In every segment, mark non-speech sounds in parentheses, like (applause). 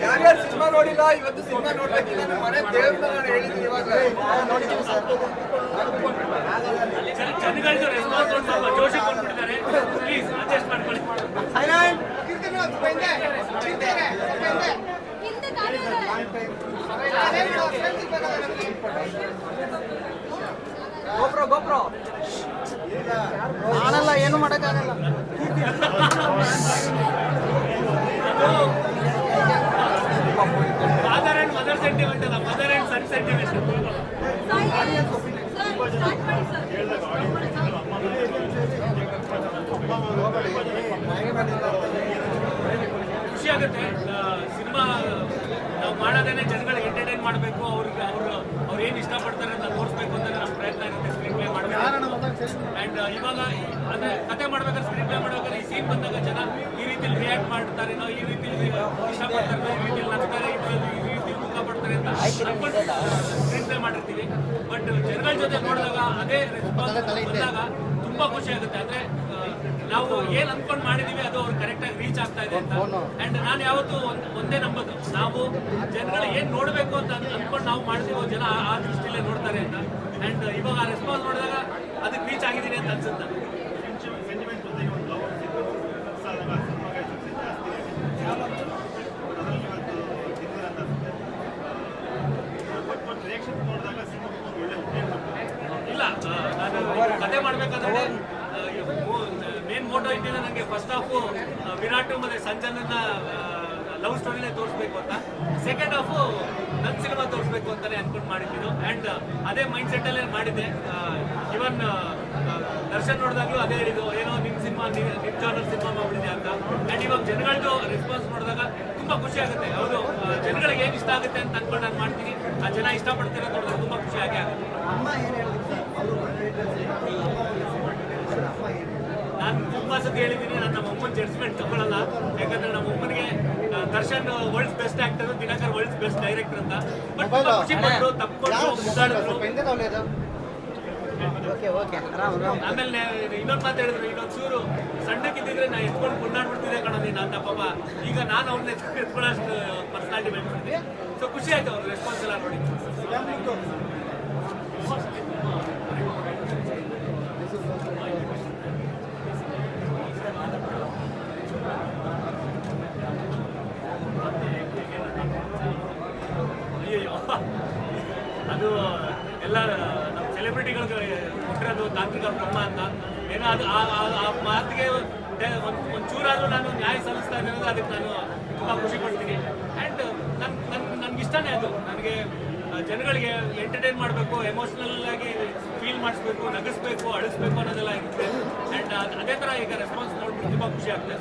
ಯಾರ್ಯಾರು ಸಿನಿಮಾ ನೋಡಿಲ್ಲ ಇವತ್ತು ಸಿನಿಮಾ ನೋಡ್ಬೇಕಿಲ್ಲ ನಮ್ಮ ಮನೆ ದೇವ್ರ ನಾನು ಹೇಳಿದ್ದೀನಿ ಇವಾಗ. ಜನಗಳದ್ದು ರೆಸ್ಪಾನ್ಸ್ ಒಂದು ಸ್ವಲ್ಪ ಜೋಶಿ ಪ್ಲೀಸ್ ಅಡ್ಜಸ್ಟ್ ಮಾಡ್ಕೊಳ್ಳಿ ಹಿಂದೆ ಗೋಪ್ರೋ ಗೋಪ್ರೋ. ನಾನಲ್ಲ, ಏನು ಮಾಡೋಕ್ಕಾಗಲ್ಲ. ಮದರ್ ಅಂಡ್ ಮದರ್ ಸೆಂಟಿಮೆಂಟ್ ಅಲ್ಲ ಮದರ್ ಅಂಡ್ ಸನ್ ಸೆಂಟಿಮೆಂಟ್ ಖುಷಿ ಆಗುತ್ತೆ. ಸಿನಿಮಾ, ನಾವು ಮಾಡೋದೇನೆ ಜನಗಳಿಗೆ ಎಂಟರ್ಟೈನ್ ಮಾಡಬೇಕು, ಅವ್ರಿಗೆ ಅವರು ಆ್ಯಂಡ್ ಇವಾಗ ಅಂದರೆ ಕತೆ ಮಾಡ್ಬೇಕಾದ್ರೆ ಸ್ಕ್ರೀನ್ ಪ್ಲೇ ಮಾಡ್ಬೇಕಾದ್ರೆ ಈ ಸೀನ್ ಬಂದಾಗ ಜನ ಈ ರೀತಿಲಿ ರಿಯಾಕ್ಟ್ ಮಾಡ್ತಾರೇನೋ ಈ ರೀತಿಲಿ ಇಷ್ಟಪಡ್ತಾರೆ ಈ ರೀತಿಲಿ ನಗ್ತಾರೆ ಈ ರೀತಿ- ಈ ರೀತಿ ದುಃಖ ಪಡ್ತಾರೆ ಅಂತ ಅನ್ಕೊಂಡು ಸ್ಕ್ರೀನ್ ಪ್ಲೇ ಮಾಡಿರ್ತೀವಿ. ಬಟ್ ಜನಗಳ ಜೊತೆ ನೋಡಿದಾಗ ಅದೇ ರೆಸ್ಪಾನ್ಸ್ ಬಂದಾಗ ತುಂಬಾ ಖುಷಿ ಆಗುತ್ತೆ. ಅಂದ್ರೆ ನಾವು ಏನ್ ಅನ್ಕೊಂಡ್ ಮಾಡಿದೀವಿ ಅದು ಅವ್ರು ಕರೆಕ್ಟ್ ಆಗಿ ರೀಚ್ ಆಗ್ತಾ ಇದೆ ಅಂತ. ಅಂಡ್ ನಾನು ಯಾವತ್ತು ಒಂದ್- ನಂಬೋದು. ನಾವು ಜನಗಳು ಏನ್ ನೋಡ್ಬೇಕು ಅಂತ ಅಂದ್ಕೊಂಡು ಅನ್ಕೊಂಡ್ ನಾವು ಮಾಡ್ತೀವೋ ಜನ ಆ- ಆ ದೃಷ್ಟಿಲೇ ನೋಡ್ತಾರೆ ಅಂತ. ಅಂಡ್ ಇವಾಗ ಆ ರೆಸ್ಪಾನ್ಸ್ ನೋಡಿದಾಗ ಅದಕ್ಕೆ ರೀಚ್ ಆಗಿದ್ದೀನಿ ಅಂತ ಅನ್ಸುತ್ತೆ. ಇಲ್ಲ ನಾನು ಕತೆ ಮಾಡ್ಬೇಕಾದ್ರೆ ಮೇನ್ ಮೋಟೋ ಇದ್ದಿದ್ದು ನನಗೆ ಫಸ್ಟ್ ಹಾಫು ವಿರಾಟ್ ಮತ್ತೆ ಸಂಜನನ್ನ ಲವ್ ಸ್ಟೋರಿನೇ ತೋರಿಸ್ಬೇಕು ಅಂತ. ಸೆಕೆಂಡ್ ಹಾಫು ನನ್ನ ಸಿನಿಮಾ ತೋರಿಸ್ಬೇಕು ಅಂತಲೇ ಅನ್ಕೊಂಡು ಮಾಡಿದ್ದು ಆ್ಯಂಡ್ ಅದೇ ಮೈಂಡ್ ಸೆಟ್ಟಲ್ಲೇ ಮಾಡಿದ್ದೆ. ಇವನ್ ದರ್ಶನ್ ನೋಡಿದಾಗಲೂ ಅದೇ ಹೇಳಿದ್ದು ಏನೋ ನಿಮ್ಮ ಸಿನಿಮಾ ನಿಮ್ಮ ಜಾನರ್ ಸಿನಿಮಾ ಮಾಡಿದೆ ಅಂತ. ಆ್ಯಂಡ್ ಇವಾಗ ಜನಗಳದ್ದು ರೆಸ್ಪಾನ್ಸ್ ನೋಡಿದಾಗ ತುಂಬ ಖುಷಿ ಆಗುತ್ತೆ. ಹೌದು ಜನಗಳಿಗೆ ಏನು ಇಷ್ಟ ಆಗುತ್ತೆ ಅಂತ ಅನ್ಕೊಂಡು ನಾನು ಮಾಡ್ತೀನಿ. ಆ ಜನ ಇಷ್ಟಪಡ್ತಾರೆ ಅಂತ ನೋಡಿದ್ರೆ ತುಂಬ ಖುಷಿ ಆಗೇ ಆಗುತ್ತೆ. ನಾನು ತುಂಬ ಸತಿ ಹೇಳಿದ್ದೀನಿ. ನಾನು ನಮ್ಮ ಅಮ್ಮನ ಜಡ್ಜ್ಮೆಂಟ್ ತಗೊಳ್ಳಲ್ಲ ಯಾಕಂದ್ರೆ ನಮ್ಮ ಅಮ್ಮನಿಗೆ Darshan world's best actor Dinakar world's best director ಅಂತ. ಬಟ್ ತುಂಬಾ ಖುಷಿ ಪಟ್ಟರು ತಪ್ಪಿಕೊಂಡು ಮುಗ್ದಾಡಿದ್ರು ಆಮೇಲೆ ಇನ್ನೊಂದು ಮಾತು ಹೇಳಿದ್ರು ಇನ್ನೊಂದು ಚೂರು ಸಣ್ಣಕ್ಕಿದ್ದಿದ್ರೆ ನಾ ಎತ್ಕೊಂಡು ಕೊಂಡಾಡ್ಬಿಡ್ತಿದ್ದೆ ಕಣ ನೀನು ಅಂತ ಪಾಪ. ಈಗ ನಾನು ಅವ್ರನ್ನ ಎತ್ಕೊಂಡು ಎತ್ಕೊಳ್ಳೋಷ್ಟು ಪರ್ಸನಾಲಿಟಿ ಬೆಳೆಸ್ಬಿಟ್ಟಿದ್ದೆ ಸೊ ಖುಷಿ ಆಯ್ತು ಅವ್ರ ರೆಸ್ಪಾನ್ಸ್ ಎಲ್ಲ ನೋಡಿ. ಅದು ಎಲ್ಲ ನಮ್ಮ ಸೆಲೆಬ್ರಿಟಿಗಳಿಗೆ ಕೊಟ್ಟಿರೋದು ತಾಂತ್ರಿಕ ಬ್ರಹ್ಮ ಅಂತ. ಏನೋ ಅದು ಆ ಮಾತಿಗೆ ಒಂದು ಚೂರಾದರೂ ನಾನು ನ್ಯಾಯ ಸಲ್ಲಿಸ್ತಾ ಇರೋದು ಅದಕ್ಕೆ ನಾನು ತುಂಬ ಖುಷಿ ಪಡ್ತೀನಿ. ಆ್ಯಂಡ್ ನನ್ನ ನನ್ನ ನನಗೆ ಇಷ್ಟನೇ ಅದು. ನನಗೆ ಜನಗಳಿಗೆ ಎಂಟರ್ಟೈನ್ ಮಾಡಬೇಕು ಎಮೋಷ್ನಲ್ ಆಗಿ ಫೀಲ್ ಮಾಡಿಸ್ಬೇಕು, ನಗಿಸ್ಬೇಕು, ಅಳಿಸ್ಬೇಕು ಅನ್ನೋದೆಲ್ಲ ಇರುತ್ತೆ. ಆ್ಯಂಡ್ ಅದೇ ಥರ ಈಗ ರೆಸ್ಪಾನ್ಸ್ ನೋಡ್ಬಿಟ್ಟು ತುಂಬ ಖುಷಿ ಆಗ್ತದೆ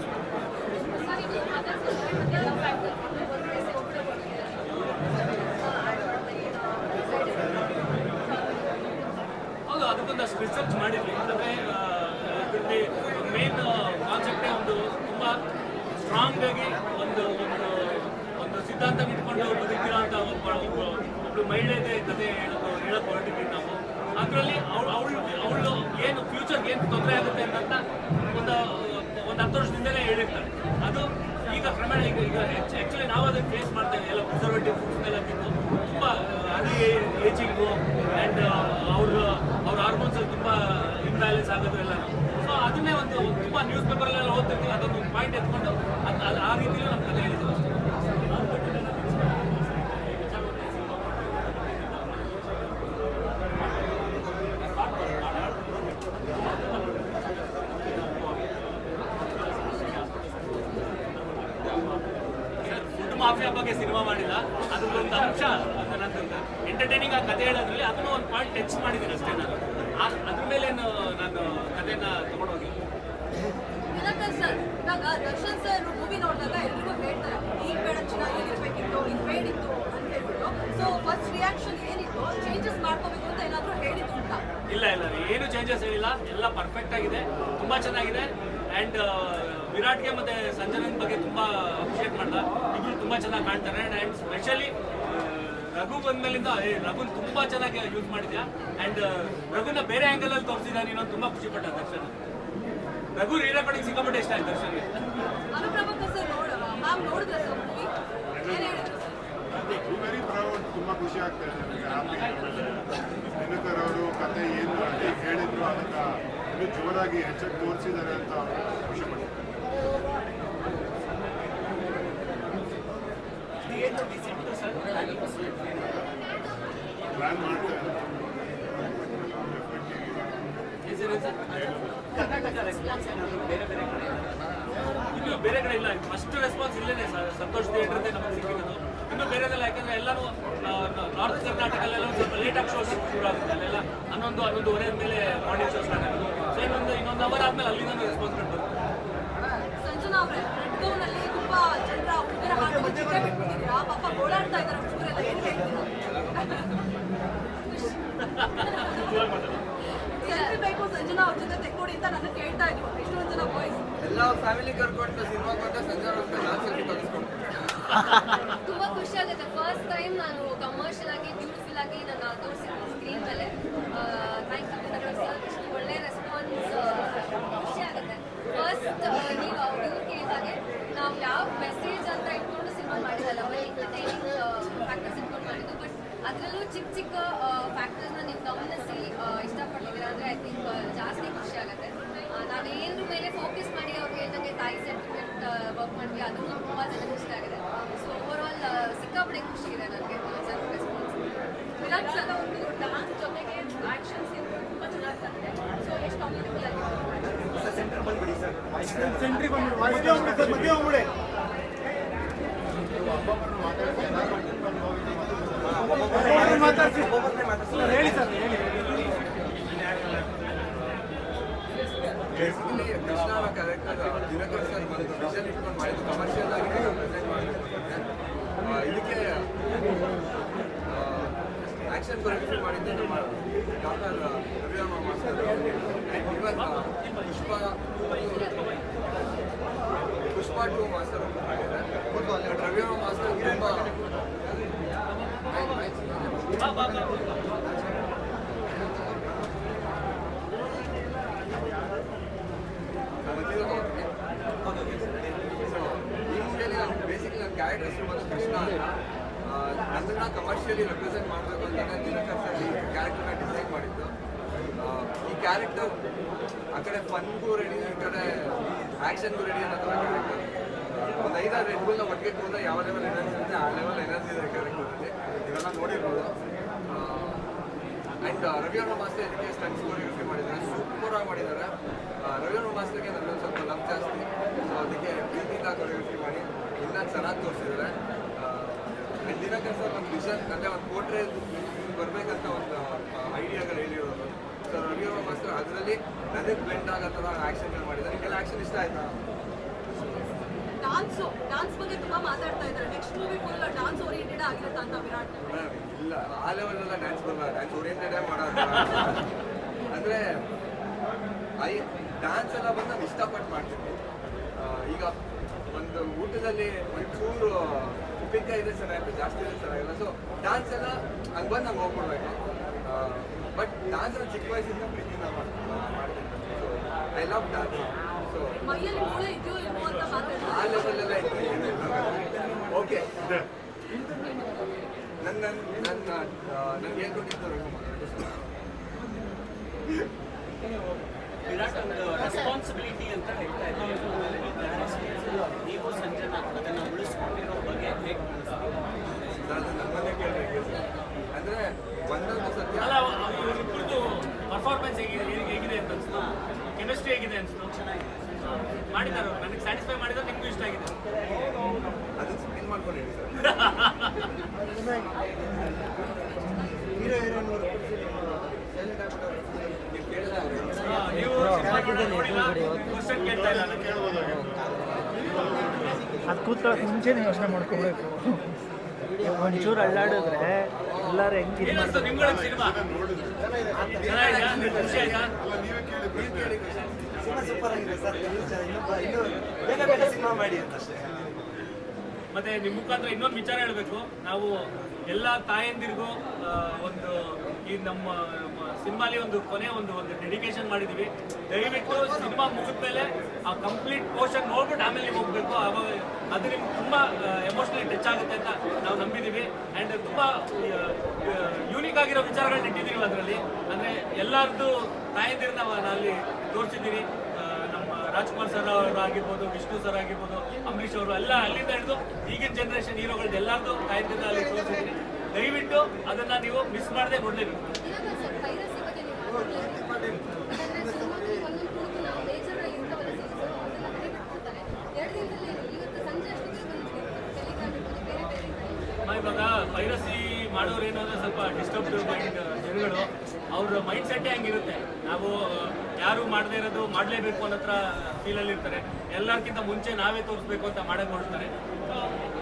ಅದಕ್ಕೊಂದಷ್ಟು ರಿಸರ್ಚ್ ಮಾಡಿದ್ವಿ. ಅಂದರೆ ಇದರಲ್ಲಿ ಮೇನ್ ಕಾನ್ಸೆಪ್ಟೇ ಒಂದು ತುಂಬ ಸ್ಟ್ರಾಂಗ್ ಆಗಿ ಒಂದು ಒಂದು ಒಂದು ಸಿದ್ಧಾಂತ ಇಟ್ಕೊಂಡು ಬದುಕಿರೋ ಅಂತ ಒಬ್ಬಳು ಒಬ್ಬ- ಒಬ್ಳು ಮಹಿಳೆ ಕತೆ ಹೇಳೋದು ಹೇಳಕ್ ಹೊರಟಿದ್ವಿ ನಾವು. ಅದರಲ್ಲಿ ಅವಳು ಅವಳು ಅವಳು ಏನು ಫ್ಯೂಚರ್ಗೆ ಏನು ತೊಂದರೆ ಆಗುತ್ತೆ ಅಂತ ಒಂದು ಒಂದು ಹತ್ತು ವರ್ಷದಿಂದಲೇ ಹೇಳಿರ್ತಾಳೆ ಅದು ಈಗ ಕ್ರಮೇಣ ಈಗ ಈಗ ಆ್ಯಕ್ಚುಲಿ ನಾವು ಅದನ್ನು ಫೇಸ್ ಮಾಡ್ತೇವೆ ಎಲ್ಲ ಪ್ರಿಸರ್ವೇಟಿವ್ ಫುಡ್ಸ್ ಎಲ್ಲ ತಿಂದು ತುಂಬ ಅರ್ಲಿ ಏಜಿಂಗು ಆ್ಯಂಡ್ ಅವ್ರ ಅವ್ರ ಹಾರ್ಮೋನ್ಸಲ್ಲಿ ತುಂಬ ಇಂಬ್ಯಾಲೆನ್ಸ್ ಆಗೋದು ಎಲ್ಲ ಸೊ ಅದನ್ನೇ ಒಂದು ತುಂಬ ನ್ಯೂಸ್ ಪೇಪರಲ್ಲೆಲ್ಲ ಓದ್ತಿರ್ತೀವಿ ಅದೊಂದು ಪಾಯಿಂಟ್ ಎತ್ಕೊಂಡು ಅದು ಅದು ಆ ರೀತಿಯಲ್ಲೂ ನಮ್ಮ ಕತೆ ಹೇಳಿದ್ವಿ ಅಷ್ಟೇ ಫುಡ್ ಮಾಫಿಯಾ ಬಗ್ಗೆ ಸಿನಿಮಾ ಮಾಡಿಲ್ಲ ಅದ್ರದ್ದೊಂದು ಅಂಶ ಅದು ನಂದು ಎಂಟರ್ಟೈನಿಂಗ್ ಆ ಕಥೆ ಹೇಳೋದ್ರಲ್ಲಿ ಅದನ್ನು ಒಂದು ಪಾಯಿಂಟ್ ಟಚ್ ಮಾಡಿದ್ದೀನಿ ಅಷ್ಟೇ ನಾನು. ಅದ್ರ ಮೇಲೆ ನಾನು ಕಥೆನ ತಗೊಂಡೋಗಿಲ್ಲ ಸರ್ ಇವಾಗ ದರ್ಶನ್ ಸರ್ ಮೂವಿ ನೋಡಿದಾಗ ಎಲ್ರಿಗೂ ಹೇಳ್ತಾರೆ ಈಗ ಬೇಡ ಚಿನ್ನ ಈಗಿರ್ಬೇಕಿತ್ತು ಇದು ಬೇಡಿತ್ತು ಅಂತ ಹೇಳ್ಬಿಟ್ಟು. ಸೊ ಫಸ್ಟ್ ರಿಯಾಕ್ಷನ್ ಏನಿತ್ತು? ಚೇಂಜಸ್ ಮಾಡ್ಕೋಬೇಕು ಅಂತ ಏನಾದರೂ ಹೇಳಿದ್ದು ಉಂಟಾ ಇಲ್ಲ ಇಲ್ಲ ಏನು ಚೇಂಜಸ್ ಹೇಳಿಲ್ಲ. ಎಲ್ಲ ಪರ್ಫೆಕ್ಟ್ ಆಗಿದೆ. ತುಂಬಾ ಚೆನ್ನಾಗಿದೆ. ಆ್ಯಂಡ್ ವಿರಾಟ್ಗೆ ಮತ್ತೆ ಸಂಜನನ್ ಬಗ್ಗೆ ತುಂಬಾ ಅಪ್ರಿಷಿಯೇಟ್ ಮಾಡ್ದ. ಇಬ್ರು ತುಂಬಾ ಚೆನ್ನಾಗಿ ಕಾಣ್ತಾರೆ. ಆ್ಯಂಡ್ ಸ್ಪೆಷಲಿ ರಘು ಬಂದ್ಮೇಲಿಂದ ಏ ರಘುನ್ ತುಂಬಾ ಚೆನ್ನಾಗಿ ಯೂಸ್ ಮಾಡಿದ್ಯಾ? ಅಂಡ್ ರಘುನ ಬೇರೆ ಆಂಗಲ್ ಅಲ್ಲಿ ತೋರಿಸಿದ ನೀನು ತುಂಬಾ ಖುಷಿ ಪಟ್ಟ ದರ್ಶನ್. ರಘು ಹೀರೋಗಳಿಗೆ ಸಿಕ್ಕಾಪಟ್ಟೆ ಇಷ್ಟ ಆಯ್ತು ದರ್ಶನ್ ತುಂಬಾ ಸರ್ ನೋಡ ಮ್ಯಾಮ್ ನೋಡಿದ್ರೆ ಸರ್ ಮೂವಿ ಹೇಳಿದ್ರು ಸರ್ ವೆರಿ ಪ್ರೌಡ್ ತುಂಬ ಖುಷಿ ಆಗ್ತಾ ಇದೆ ನನಗೆ ದಿನಕರ್ ಅವರು ಕತೆ ಏನು ಹೇಳಿದ್ರು ಅದಕ್ಕೆ ಇನ್ನೂ ಜೋರಾಗಿ ಹೆಚ್ಚಾಗಿ ತೋರಿಸಿದ್ದಾರೆ ಅಂತ ಖುಷಿ ಪಡ್ತೀನಿ ಪ್ಲ್ಯಾನ್ ಮಾಡ್ತಾ ಇನ್ನು ಬೇರೆ ಕಡೆ ಇಲ್ಲ ಫಸ್ಟ್ ರೆಸ್ಪಾನ್ಸ್ ಇಲ್ಲೇನೆ ಸಂತೋಷ್ ಥಿಯೇಟರ್ ನಮಗೆ ಸಿಕ್ಕಿರೋದು ಇನ್ನು ಬೇರೆದೆಲ್ಲ ಯಾಕಂದ್ರೆ ಎಲ್ಲರೂ ನಾರ್ತ್ ಕರ್ನಾಟಕದಲ್ಲೆಲ್ಲ ಸ್ವಲ್ಪ ಲೇಟ್ ಆಗಿ ಶೋ ಶುರು ಆಗುತ್ತೆ ಅಲ್ಲೆಲ್ಲ ಹನ್ನೊಂದು ಹನ್ನೊಂದುವರೆ ಮೇಲೆ ಮಾರ್ನಿಂಗ್ ಶೋ ಆಗೋದು ಸೊ ಇನ್ನೊಂದು ಇನ್ನೊಂದು ಅವರ್ ಆದ್ಮೇಲೆ ಅಲ್ಲಿಂದ ರೆಸ್ಪಾನ್ಸ್ ಬರುತ್ತೆ ಸಂಜನಾ ಅವರೇ ರೆಡ್ ಗೋನ್ ಅಲ್ಲಿ ತುಂಬಾ ಜನರ ಹುಡುಗರ ಹಾಟಲ್ಲಿ ಚಿತ್ರ ಬಿಟ್ಬಿಟ್ಟಿದ್ದೀರಾ ಪಾಪ ಗೋಳಾಡ್ತಾ ಇದ್ದಾರೆ ಹುಡುಗರೆಲ್ಲ ಏನ್ ಹೇಳ್ತೀರಾ ಸೆಲ್ಫಿ ಬೇಕು ಸಂಜನಾ ಅವ್ರ ಜೊತೆ ತೆಕ್ಕೊಡಿ ಅಂತ ನನ್ನ ಕೇಳ್ತಾ ಇದ್ರು ಎಷ್ಟೊಂದು ಜನ ಬಾಯ್ಸ್ ಎಲ್ಲ ಫ್ಯಾಮಿಲಿ ಕರ್ಕೊಂಡು ಸಿನಿಮಾ ಬಂದ್ರೆ ಸಂಜೆ ತುಂಬಾ ಖುಷಿ ಆಗುತ್ತೆ. ಫಸ್ಟ್ ಟೈಮ್ ನಾನು ಕಮರ್ಷಿಯಲ್ ಆಗಿ ಬ್ಯೂಟಿಫುಲ್ ಆಗಿ ನನ್ನ ತೋರಿಸಿದ್ದು ಸ್ಕ್ರೀನ್ ಮೇಲೆ ಥ್ಯಾಂಕ್ ಯು ಸರ್ ಒಳ್ಳೆ ರೆಸ್ಪಾನ್ಸ್ ಖುಷಿ ಆಗುತ್ತೆ. ಫಸ್ಟ್ ನೀವು ಅವ್ರು ಕೇಳಿದಾಗೆ ನಾವು ಯಾವ ಮೆಸೇಜ್ ಮಾಡಿದಲ್ಲ ಎಂಟರ್ಟೈನಿಂಗ್ ಫ್ಯಾಕ್ಟರ್ಸ್ ಇನ್ಕ್ಲೂಡ್ ಮಾಡಿದ್ದು. ಬಟ್ ಅದರಲ್ಲೂ ಚಿಕ್ಕ ಚಿಕ್ಕ ಫ್ಯಾಕ್ಟರ್ಸ್ನ ನೀವು ಗಮನಿಸಿ ಬೇಸಿಕಲಿ ಹೆಸರು ಬಂದು ಕೃಷ್ಣ ನನ್ನನ್ನ ಕಮರ್ಷಿಯಲಿ ರೆಪ್ರೆಸೆಂಟ್ ಮಾಡಬೇಕು ಅಂತ ದಿನಕರ್ ಸರ್ ಕ್ಯಾರೆಕ್ಟರ್ನ ಡಿಸೈನ್ ಮಾಡಿದ್ದು ಈ ಕ್ಯಾರೆಕ್ಟರ್ ಆ ಕಡೆ ಫನ್ಗೂ ರೆಡಿ ಕಡೆ ಆ್ಯಕ್ಷನ್ಗೂ ರೆಡಿ ಅನ್ನೋ ಒಂದು ಐದಾರು ರೆಡ್ ಬುಲ್ನ ಒಟ್ಟಿಗೆ ಕೂದ ಯಾವ ಲೆವೆಲ್ ಎನರ್ಜಿ ಇರುತ್ತೆ ಆ ಲೆವೆಲ್ ಎನರ್ಜಿ ಇದೆ ಕ್ಯಾರೆಕ್ಟರಲ್ಲಿ ಇವೆಲ್ಲ ನೋಡಿರ್ಬೋದು ಆ್ಯಂಡ್ ರವಿವರ್ಮ ಮಾಸ್ಟರ್ ಇದಕ್ಕೆ ಸ್ಟನ್ಸ್ ಕೊರಿಯೋಗ್ರಫಿ ಮಾಡಿದ್ದಾರೆ. ಸೂಪರ್ ಆಗಿ ಮಾಡಿದ್ದಾರೆ. ರವಿ ರವಿವರ್ಮ ಮಾಸ್ಟರ್ಗೆ ನನಗೆ ಸ್ವಲ್ಪ ಲವ್ ಜಾಸ್ತಿ. ಸೊ ಅದಕ್ಕೆ ಪ್ರೀತಿಯಿಂದ ಕೊರಿಯೋಗ್ರಫಿ ಮಾಡಿ. ಇನ್ನೂ ಚೆನ್ನಾಗಿ ತೋರಿಸಿದ್ದಾರೆ. ಆ್ಯಂಡ್ ದಿನಕರ್ ಸರ್ ಒಂದು ವಿಷನ್ ಅಂದರೆ ಒಂದು ಕೋಟ್ರೆ ಬರಬೇಕಂತ ಒಂದು ಐಡಿಯಾಗಳು ಹೇಳಿರೋದು. ಸೊ ರವಿವರ್ಮ ಮಾಸ್ಟರ್ ಅದರಲ್ಲಿ ನನಗೆ ಬ್ಲೆಂಡ್ ಆಗೋ ಥರ ಆ್ಯಕ್ಷನ್ಗಳು ಮಾಡಿದ್ದಾರೆ. ನಿಮಗೆಲ್ಲ ಆ್ಯಕ್ಷನ್ ಇಷ್ಟ ಆಯ್ತಾ? ಡಾನ್ಸು ಡಾನ್ಸ್ ಬಗ್ಗೆ ತುಂಬಾ ಮಾತಾಡ್ತಾ ಇದ್ದಾರೆ. Next movie full dance oriented ಆಗಿರುತ್ತೆ ಅಂತ ವಿರಾಟ್ ಇಲ್ಲ, ಆ ಲೆವೆಲೆಲ್ಲ ಡ್ಯಾನ್ಸ್ ಬರಲ್ಲ ಡ್ಯಾನ್ಸ್ ಓರಿಯೆಂಟೆಡ್ ಮಾಡೋದು. ಅಂದರೆ, ಐ ಡ್ಯಾನ್ಸ್ ಎಲ್ಲ ಬಂದು ನಾನು ಇಷ್ಟಪಟ್ಟು ಮಾಡ್ತೀನಿ. ಈಗ ಒಂದು ಊಟದಲ್ಲಿ ಒಂಚೂರು ಉಪ್ಪಿನಕಾಯಿ ಇದೆ ಚೆನ್ನಾಗಿರುತ್ತೆ, ಜಾಸ್ತಿ ಇದೆ ಚೆನ್ನಾಗಿಲ್ಲ. ಸೊ ಡ್ಯಾನ್ಸ್ ಎಲ್ಲ ಹಂಗೆ ಬಂದು ಹಂಗೆ ಹೋಗ್ಬಿಡ್ಬೇಕು. ಬಟ್ ಡ್ಯಾನ್ಸ್ ಎಲ್ಲ ಚಿಕ್ಕ ವಯಸ್ಸಿಂದ ಪ್ರೀತಿಯಿಂದ ಮಾಡ್ತೀನಿ. So I love dance okay. ನನ್ನ ನನ್ನ ನನಗೆ ಹೇಳ್ಕೊಟ್ಟಿದ್ದು ವಿರಾಟ್ ಒಂದು ರೆಸ್ಪಾನ್ಸಿಬಿಲಿಟಿ ಅಂತ ಹೇಳ್ತಾ ಇದ್ದೀವಿ ನೀವು ಸಂಜನಾ ಅದನ್ನು ಉಳಿಸ್ಕೊಂಡಿರೋ ಬಗ್ಗೆ ಹೇಗೆ ನಾನು ನಮ್ಮನ್ನೇ ಕೇಳಬೇಕು ಅಂದರೆ ಒಂದೊಂದು ಸತ್ಯ. ಪರ್ಫಾರ್ಮೆನ್ಸ್ ಹೇಗಿದೆ ಹೇಗೆ- ಹೇಗಿದೆ ಅಂತ ಅನಿಸ್ತು? ಕೆಮಿಸ್ಟ್ರಿ ಹೇಗಿದೆ ಅನಿಸ್ತು? ಚೆನ್ನಾಗಿದೆ. ಮಾಡಿದ್ದಾರೆ. ನನಗೆ ಸ್ಯಾಟಿಸ್ಫೈ ಮಾಡಿದ್ರೆ ನಿಮಗೂ ಇಷ್ಟ ಆಗಿದೆ. ಅದನ್ನ ಸ್ಪಿನ್ ಮಾಡ್ಕೊಂಡು ಹೇಳಿ ಸರ್. ನೀವು ಕೇಳಿದ್ರೆ ಅವ್ರು ಆ, ನೀವು ಸಿನಿಮಾ ನೋಡಿಲ್ಲ. ಕ್ವಶನ್ ಕೇಳ್ತಾ ಇಲ್ಲ ನಾನು ಅದು ಕೂತ್ಕೊಳ್ಳೋಕೆ ಮುಂಚೆನೇ ಯೋಚನೆ ಮಾಡ್ಕೋಬೇಕು. ಒಂಚೂರು ಅಳ್ಳಾಡಿದ್ರೆ ಎಲ್ಲರೂ ಹೆಂಗೆ ಇದು ಏನಿಸ್ತು ನಿಮ್ಗಳಿಗೆ ಸಿನಿಮಾ? ಚೆನ್ನಾಗಿದೆಯಾ ಖುಷಿ ಆಯ್ತಾ ನೀವು ಅಂತ ಅಷ್ಟೇ. ಮತ್ತೆ ನಿಮ್ಮ ಮುಖಾಂತರ ಇನ್ನೊಂದು ವಿಚಾರ ಹೇಳಬೇಕು. ನಾವು ಎಲ್ಲ ತಾಯಂದಿರಿಗೂ ಒಂದು ಈ ನಮ್ಮ ಸಿನಿಮಾಲಿ ಒಂದು ಕೊನೆ ಒಂದು ಒಂದು ಡೆಡಿಕೇಶನ್ ಮಾಡಿದೀವಿ. ದಯವಿಟ್ಟು ಸಿನಿಮಾ ಮುಗಿದ ಮೇಲೆ ಆ ಕಂಪ್ಲೀಟ್ ಪೋರ್ಷನ್ ನೋಡ್ಬಿಟ್ಟು ಆಮೇಲೆ ನೀವು ಹೋಗ್ಬೇಕು. ಅವಾಗ ಅದು ನಿಮ್ಗೆ ತುಂಬ ಎಮೋಷನಲಿ ಟಚ್ ಆಗುತ್ತೆ ಅಂತ ನಾವು ನಂಬಿದ್ದೀವಿ ಆ್ಯಂಡ್ ತುಂಬ ಯೂನಿಕ್ ಆಗಿರೋ ವಿಚಾರಗಳನ್ನ ಇಟ್ಟಿದ್ದೀವಿ ಅದರಲ್ಲಿ. ಅಂದರೆ ಎಲ್ಲರದ್ದು ತಾಯಂದಿರನ್ನ ನಾವು ಅಲ್ಲಿ ನಮ್ಮ ರಾಜ್ಕುಮಾರ್ ಸರ್ ಅವರು ಆಗಿರ್ಬೋದು, ವಿಷ್ಣು ಸರ್ ಆಗಿರ್ಬೋದು, ಅಂಬರೀಷ್ ಅವರು ಎಲ್ಲ ಅಲ್ಲಿಂದ ಹಿಡಿದು ಈಗಿನ ಜನರೇಷನ್ ಹೀರೋಗಳದ್ದು ಎಲ್ಲರದು ಕಾಯ್ದಿಂದ ಅಲ್ಲಿ ತೋರಿಸಿದ್ದೀನಿ. ದಯವಿಟ್ಟು ಅದನ್ನ ನೀವು ಮಿಸ್ ಮಾಡದೆ ನೋಡಲೇಬೇಕು. ಇವಾಗ ಪೈರಸಿ ಮಾಡೋರು ಏನಂದ್ರೆ ಸ್ವಲ್ಪ ಡಿಸ್ಟರ್ಬ್ ಮೈಂಡ್ ಜನಗಳು, ಅವ್ರ ಮೈಂಡ್ ಸೆಟ್ಟೇ ಹಂಗಿರುತ್ತೆ. ನಾವು ಯಾರು ಮಾಡದೇ ಇರೋದು ಮಾಡಲೇಬೇಕು ಅನ್ನೋತ್ರ ಫೀಲಲ್ಲಿ ಇರ್ತಾರೆ ಎಲ್ಲರಿಗಿಂತ ಮುಂಚೆ ನಾವೇ ತೋರಿಸ್ಬೇಕು ಅಂತ ಮಾಡೇ ಮಾಡ್ತಾರೆ.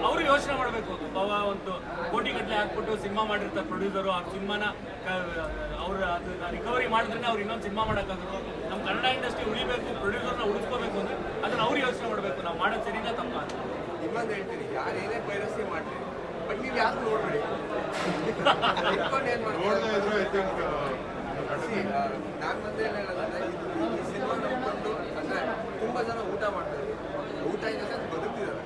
ಅವರು ಯೋಚನೆ ಮಾಡಬೇಕು ಬಾವ ಒಂದು ಕೋಟಿ ಗಟ್ಟಲೆ ಹಾಕ್ಬಿಟ್ಟು ಸಿನಿಮಾ ಮಾಡಿರ್ತಾರೆ ಪ್ರೊಡ್ಯೂಸರು ಆ ಸಿನಿಮಾನ ಅವ್ರು ಅದು ರಿಕವರಿ ಮಾಡಿದ್ರೆ ಅವ್ರು ಇನ್ನೊಂದು ಸಿನಿಮಾ ಮಾಡೋಕ್ಕಾಗೋದು. ನಮ್ಮ ಕನ್ನಡ ಇಂಡಸ್ಟ್ರಿ ಉಳಿಬೇಕು ಪ್ರೊಡ್ಯೂಸರ್ನ ಉಳಿಸ್ಕೋಬೇಕು ಅಂದ್ರೆ ಅದನ್ನ ಅವ್ರು ಯೋಚನೆ ಮಾಡಬೇಕು. ನಾವು ಮಾಡೋದು ಸರಿನಾ ತಮ್ಮ ಇನ್ನೊಂದು ಹೇಳ್ತೀನಿ. ಯಾರು ಏನೇ ಪೈರಸಿ ಮಾಡ್ಲಿ ಬಟ್ ನೀವು ಯಾರು ನೋಡ್ರಿ ನೋಡ್ತಾ (laughs) ಏನ್ ಥಿಂಕ್ ನಾನು ಮತ್ತೆ ಏನ್ ಈ ಸಿನಿಮಾ ನೋಡ್ಕೊಂಡು ಅಂದ್ರೆ ತುಂಬಾ ಜನ ಊಟ ಮಾಡ್ತಾರೆ. ಊಟ ಅಂತ ಬದುಕ್ತಿದ್ದಾರೆ.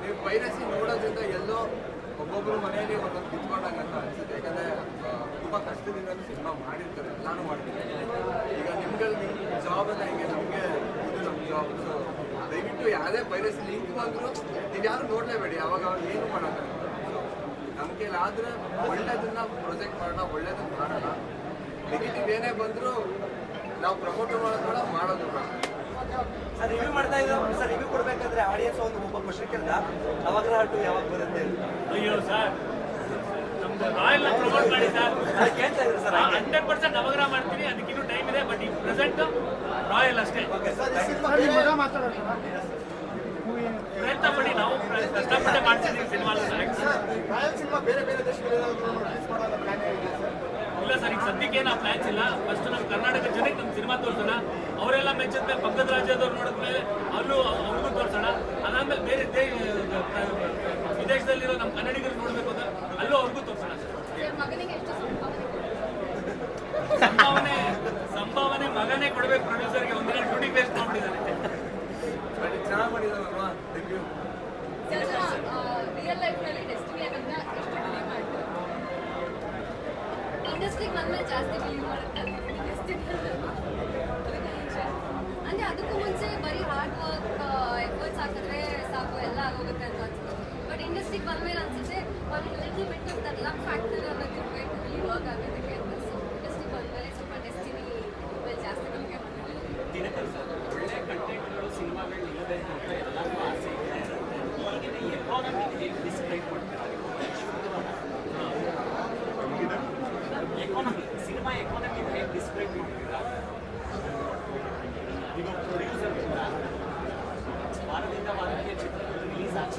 ನೀವು ಪೈರಸಿ ನೋಡೋದ್ರಿಂದ ಎಲ್ಲೋ ಒಬ್ಬೊಬ್ಬರು ಮನೆಯಲ್ಲಿ ಒಂದೊಂದು ಕಿತ್ಕೊಂಡಂಗೆ ಅಂತ ಅನ್ಸುತ್ತೆ. ಯಾಕಂದ್ರೆ ತುಂಬ ಕಷ್ಟದಿಂದ ಸಿನಿಮಾ ಮಾಡಿರ್ತಾರೆ, ಎಲ್ಲಾನು ಮಾಡಿರ್ತಾರೆ. ಈಗ ನಿಮ್ಗೆ ನಿಮ್ಮ ಜಾಬ್ ಎಲ್ಲ ಹಿಂಗೆ, ನಮಗೆ ಇದು ನಮ್ಮ ಜಾಬ್ ಸೊ ದಯವಿಟ್ಟು ಯಾವುದೇ ಪೈರಸಿ ಲಿಂಕ್ ಬಂದ್ರು ನೀವು ಯಾರು ನೋಡಲೇಬೇಡಿ, ಅವಾಗ ಅವ್ರು ಏನು ಮಾಡೋಕ್ಕಾಗಲ್ಲ ಸೊ ನಮ್ಮ ಕೈಲಿ ಆದ್ರೆ ಒಳ್ಳೇದನ್ನ ಪ್ರೊಜೆಕ್ಟ್ ಮಾಡೋಣ ಒಳ್ಳೇದನ್ನ ಮಾಡೋಣ ನೆಗೆಟಿವ್ ಏನೇ ಬಂದರೂ ನಾವು ಪ್ರಮೋಟ್ ಮಾಡೋದು ಕೂಡ ಮಾಡೋದು ಸರ್ ರಿವ್ಯೂ ಮಾಡ್ತಾ ಇದ್ರು ಸರ್ ರಿವ್ಯೂ ಕೊಡ್ಬೇಕಂದ್ರೆ ಆಡಿಯನ್ಸ್ ಒಂದು ಒಬ್ಬ ಕ್ವಶನ್ ಕೇಳ್ದ. ನವಗ್ರಹ ಟು ಯಾವಾಗ ಬರುತ್ತೆ ಅಯ್ಯೋ ಸರ್. ನಮ್ದು ರಾಯಲ್ ಪ್ರಮೋಟ್ ಮಾಡಿ ಸರ್. ಅದು ಕೇಳ್ತಾ ಇದ್ರು ಸರ್. ಹಂಡ್ರೆಡ್ ಪರ್ಸೆಂಟ್ ನವಗ್ರಹ ಮಾಡ್ತೀನಿ. ಅದಕ್ಕಿನ್ನೂ ಟೈಮ್ ಇದೆ ಬಟ್ ಈ ಪ್ರೆಸೆಂಟ್ ರಾಯಲ್ ಅಷ್ಟೇ. ಪ್ರಯತ್ನ ಪಡಿ ನಾವು ಕಷ್ಟಪಟ್ಟೆ ಮಾಡ್ತಿದ್ದೀವಿ ಸಿನಿಮಾ ಇಲ್ಲ ಸರ್, ಈಗ ಸದ್ಯಕ್ಕೆ ನಾವು ಪ್ಲಾನ್ಸ್ ಇಲ್ಲ. ಫಸ್ಟ್ ನಮ್ಮ ಕರ್ನಾಟಕ ಜನಕ್ಕೆ ನಮ್ಮ ಸಿನಿಮಾ ತೋರಿಸೋಣ. ಅವರೆಲ್ಲ ಮೆಚ್ಚಿದ ಮೇಲೆ ಪಕ್ಕದ ರಾಜ್ಯದವ್ರು ನೋಡಿದ್ಮೇಲೆ ಅಲ್ಲೂ ಅವ್ರಿಗೂ ತೋರಿಸೋಣ. ಅದಾದ್ಮೇಲೆ ಬೇರೆ ವಿದೇಶದಲ್ಲಿರೋ ನಮ್ಮ ಕನ್ನಡಿಗರು ನೋಡಬೇಕು ಅಂತ ಅಲ್ಲೂ ಅವ್ರಿಗೂ ತೋರಿಸೋಣ ಸರ್ ಸರ್ ಮಗನಿಗೆ ಎಷ್ಟು ಸಂಭಾವನೆ ಸಂಭಾವನೆ ಸಂಭಾವನೆ ಮಗನೇ ಕೊಡಬೇಕು ಪ್ರೊಡ್ಯೂಸರ್ಗೆ ಒಂದಿನ ಡ್ಯೂಟಿ ಬೇಸ್ ಮಾಡ್ಬಿಟ್ಟಿದ್ದಾರೆ ಬಟ್ ಚೆನ್ನಾಗಿ ಮಾಡಿದಾರಲ್ವಾ ಥ್ಯಾಂಕ್ ಯು ರಿಯಲ್ ಲೈಫ್ನಲ್ಲಿ ಡೆಸ್ಟಿನಿ ಆಗಂತ ಎಷ್ಟು ಬಿಲೀವ್ ಮಾಡ್ತಾರೆ ಇಂಡಸ್ಟ್ರಿಗೆ ಬಂದ್ಮೇಲೆ ಜಾಸ್ತಿ ಬಿಲೀವ್ ಮಾಡುತ್ತೆ ಡೆಸ್ಟಿನಿ ಅದಕ್ಕೆ ಮುಂಚೆ ಅಂದರೆ ಅದಕ್ಕೂ ಮುಂಚೆ ಬರೀ ಹಾರ್ಡ್ ವರ್ಕ್ ಎಫರ್ಟ್ಸ್ ಹಾಕಿದ್ರೆ ಸಾಕು ಎಲ್ಲ ಆಗೋಗುತ್ತೆ ಅಂತ ಅನ್ಸುತ್ತೆ ಬಟ್ ಇಂಡಸ್ಟ್ರಿಗೆ ಬಂದ್ಮೇಲೆ ಅನ್ಸುತ್ತೆ ಒಂದು little bit of that luck factor ಅನ್ನೋದು ಇರಬೇಕು ಇಲ್ಲಿ ವರ್ಕ್ ಆಗೋದಕ್ಕೆ ಅಂತ ಸೊ ಇಂಡಸ್ಟ್ರಿಗೆ ಬಂದಮೇಲೆ ಸ್ವಲ್ಪ ಡೆಸ್ಟಿನಿ ಮೇಲೆ ಜಾಸ್ತಿ ನಮಗೆ ದಿನಕರ್ ಸರ್ ಒಳ್ಳೆ ಕಂಟೆಂಟ್ಗಳು ಸಿನಿಮಾಗಳು ನಿಲ್ಲಬೇಕು ಅಂತ ಎಲ್ಲರಿಗೂ ಆಸೆ ಇದೆ ಈಗಿನ ಎಕಾನಮಿ ಹೇಗೆ ಡಿಸ್ಕ್ರೈಬ್ ಮಾಡ್ತಾರೆ ಎಕಾನಮಿ ಸಿನಿಮಾ ಎಕಾನಮಿ ಹೇಗೆ ಡಿಸ್ಕ್ರೈಬ್ ಮಾಡ್ತೀರಾ ಈಗ ಪ್ರೊಡ್ಯೂಸರ್ ವಾರದಿಂದ ವಾರಕ್ಕೆ ಚಿತ್ರ ರಿಲೀಸ್ ಆಗ್ತಾನೆ ಎಕಾನಮಿ ಹೇಗೆ ಕಾಣಿಸುತ್ತೆ ಇವಾಗ ನಮ್ದು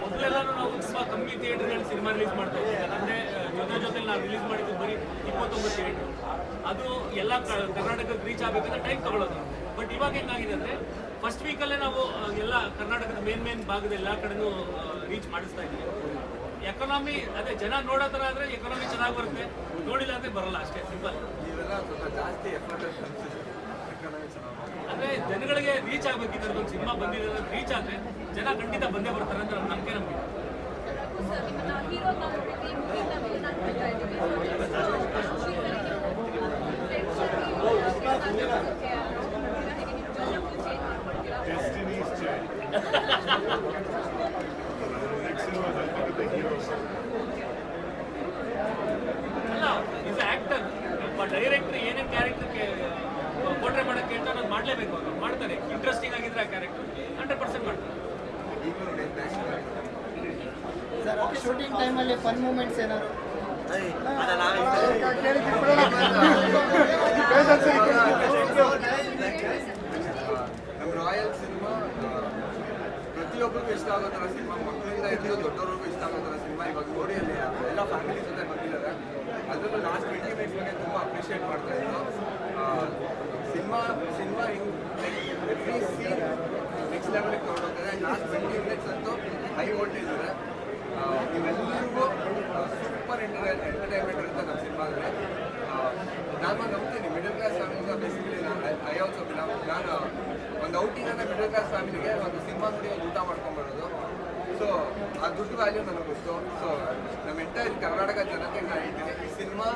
ಮೊದಲೆಲ್ಲಾನು ನಾವು ತುಂಬಾ ಕಮ್ಮಿ ಥಿಯೇಟರ್ಗಳಲ್ಲಿ ಸಿನಿಮಾ ರಿಲೀಸ್ ಮಾಡ್ತಾ ಇದ್ವಿ ಅಂದ್ರೆ ಜೊತೆ ಜೊತೆ ನಾವು ರಿಲೀಸ್ ಮಾಡಿದ್ದು ಬರೀ ಇಪ್ಪತ್ತೊಂಬತ್ತು ಥಿಯೇಟರ್ ಅದು ಎಲ್ಲ ಕರ್ನಾಟಕಕ್ಕೆ ರೀಚ್ ಆಗಬೇಕಂದ್ರೆ ಟೈಮ್ ತಗೊಳ್ಳೋದು ಬಟ್ ಇವಾಗ ಹೆಂಗಾಗಿದೆ ಅಂದ್ರೆ ಫಸ್ಟ್ ವೀಕಲ್ಲೇ ನಾವು ಎಲ್ಲ ಕರ್ನಾಟಕದ ಮೇನ್ ಮೇನ್ ಭಾಗದ ಎಲ್ಲ ಕಡೆನೂ ರೀಚ್ ಮಾಡಿಸ್ತಾ ಇದ್ದೀವಿ ಎಕನಾಮಿ ಅದೇ ಜನ ನೋಡೋ ಥರ ಆದರೆ ಎಕನಾಮಿ ಚೆನ್ನಾಗಿ ಬರುತ್ತೆ. ನೋಡಿಲ್ಲ ಅಂದರೆ ಬರಲ್ಲ ಅಷ್ಟೇ ಸಿಂಪಲ್ ಸ್ವಲ್ಪ ಜಾಸ್ತಿ ಅಂದ್ರೆ ಜನಗಳಿಗೆ ರೀಚ್ ಆಗ್ಬೇಕಿದ್ರೆ ಒಂದು ಸಿನಿಮಾ ಬಂದಿದೆ ರೀಚ್ ಆದ್ರೆ ಜನ ಖಂಡಿತ ಬಂದೇ ಬರ್ತಾರೆ ಅಂತ ನಮ್ಮ ನಂಬಿಕೆ ನಮಗೆ. ಅಲ್ಲ ಇಸ್ ಆಕ್ಟರ್ ಒಬ್ಬ ಡೈರೆಕ್ಟರ್ ಏನೇನು ಕ್ಯಾರೆಕ್ಟರ್ಗೆ ಪೋಟ್ರೆ ಮಾಡಕ್ಕೆ ಅಂತ ಅನ್ನೋದು ಮಾಡಲೇಬೇಕು ಅವರು ಮಾಡ್ತಾರೆ ಇಂಟ್ರೆಸ್ಟಿಂಗ್ ಆಗಿದ್ರೆ ಆ ಕ್ಯಾರೆಕ್ಟರ್ ಹಂಡ್ರೆಡ್ ಪರ್ಸೆಂಟ್ ಮಾಡ್ತಾರೆ ಸರ್ ಶೂಟಿಂಗ್ ಟೈಮಲ್ಲಿ ಫನ್ ಮೂಮೆಂಟ್ಸ್ ಏನಾದ್ರು ರಾಯಲ್ ಸಿನಿಮಾ ಪ್ರತಿಯೊಬ್ಬರಿಗೂ ಇಷ್ಟ ಆಗೋ ಥರ ಸಿನಿಮಾ ಮಕ್ಕಳಿಂದ ಇದ್ದು ದೊಡ್ಡವ್ರಿಗೂ ಇಷ್ಟ ಆಗೋ ಥರ ಸಿನಿಮಾ ಇವಾಗ ನೋಡಿ ಅಲ್ಲಿ ಎಲ್ಲ ಫ್ಯಾಮಿಲಿ ಜೊತೆ ಬಂದಿದ್ದಾರೆ ಅದರಲ್ಲೂ ಲಾಸ್ಟ್ ಟ್ವೆಂಟಿ ಮಿನಿಟ್ಸ್ ಬಗ್ಗೆ ತುಂಬ ಅಪ್ರಿಷಿಯೇಟ್ ಮಾಡ್ತಾ ಇದ್ರು ಸಿನಿಮಾ ಸಿನಿಮಾ ಹಿಂಗೆ ಎವ್ರಿ ಸೀನ್ ನೆಕ್ಸ್ಟ್ ಲೆವೆಲ್ಗೆ ತೊಗೊಂಡೋಗ್ತದೆ ಲಾಸ್ಟ್ ಟ್ವೆಂಟಿ ಮಿನಿಟ್ಸ್ ಅಂತೂ ಹೈ ವೋಲ್ಟೇಜ್ ಇದೆ ಆ, ನೀವೆಲ್ಲರಿಗೂ ಸೂಪರ್ ಎಂಟರ್ಟೈನ್ಮೆಂಟ್ ಇರುತ್ತೆ ನಮ್ಮ ಸಿನಿಮಾದಲ್ಲಿ ನಾನು ನಂಬ್ತೀನಿ ಮಿಡಲ್ ಕ್ಲಾಸ್ ಫ್ಯಾಮಿಲಿಗೆ ಬೇಸಿಕಲಿ ನಾನು ಐ ಆಲ್ಸೋ ಬಿಲಾಂಗ್ ನಾನು ಒಂದು ಔಟಿಂಗ್ ಮಿಡಲ್ ಕ್ಲಾಸ್ ಫ್ಯಾಮಿಲಿಗೆ ಒಂದು ಸಿನಿಮಾ ನೋಡಿ ಒಂದು ಊಟ ಮಾಡ್ಕೊಂಬರೋದು ಸೊ ಆ ದುಡ್ಡು ವ್ಯಾಲ್ಯೂ ನನಗೆ ಗೊತ್ತು. ಸೊ ನಮ್ಮ ಎಂಟೈರ್ ಕರ್ನಾಟಕ ಜನತೆ ನಾನು ಹೇಳ್ತೀನಿ ಈ ಸಿನಿಮಾ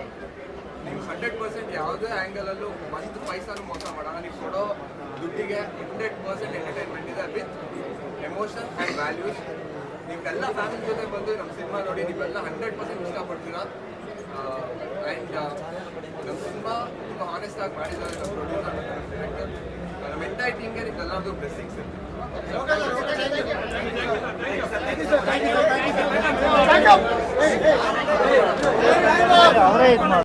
ನೀವು ಹಂಡ್ರೆಡ್ ಪರ್ಸೆಂಟ್ ಯಾವುದೇ ಆ್ಯಂಗಲಲ್ಲೂ ಒಂದು ಪೈಸಾನು ಮೋಸ ಮಾಡೋಣ ನೀವು ಕೊಡೋ ದುಡ್ಡಿಗೆ ಹಂಡ್ರೆಡ್ ಪರ್ಸೆಂಟ್ ಎಂಟರ್ಟೈನ್ಮೆಂಟ್ ಇದೆ ವಿತ್ ಎಮೋಷನ್ ಆ್ಯಂಡ್ ವ್ಯಾಲ್ಯೂಸ್ ನೀವೆಲ್ಲ ಫ್ಯಾಮಿಲಿ ಜೊತೆ ಬಂದು ನಮ್ಮ ಸಿನಿಮಾ ನೋಡಿ ನೀವೆಲ್ಲ ಹಂಡ್ರೆಡ್ ಪರ್ಸೆಂಟ್ ಇಷ್ಟಪಡ್ತೀರಾ? ಆ್ಯಂಡ್ ನಮ್ಮ ಸಿನಿಮಾ ತುಂಬ ಆನೆಸ್ಟ್ ಆಗಿ ಮಾಡಿದ್ದಾರೆ ನಮ್ಮ ಪ್ರೊಡ್ಯೂಸರ್ ಡೈರೆಕ್ಟರ್ ನಮ್ಮ ಎಂಟೈರ್ ಟೀಮ್ಗೆ ನಿಮ್ಗೆಲ್ಲರಿಗೂ ಬ್ಲೆಸ್ಸಿಂಗ್ಸ್ ಇರುತ್ತೆ ಅವರೇ ಇದು ಮಾಡಿ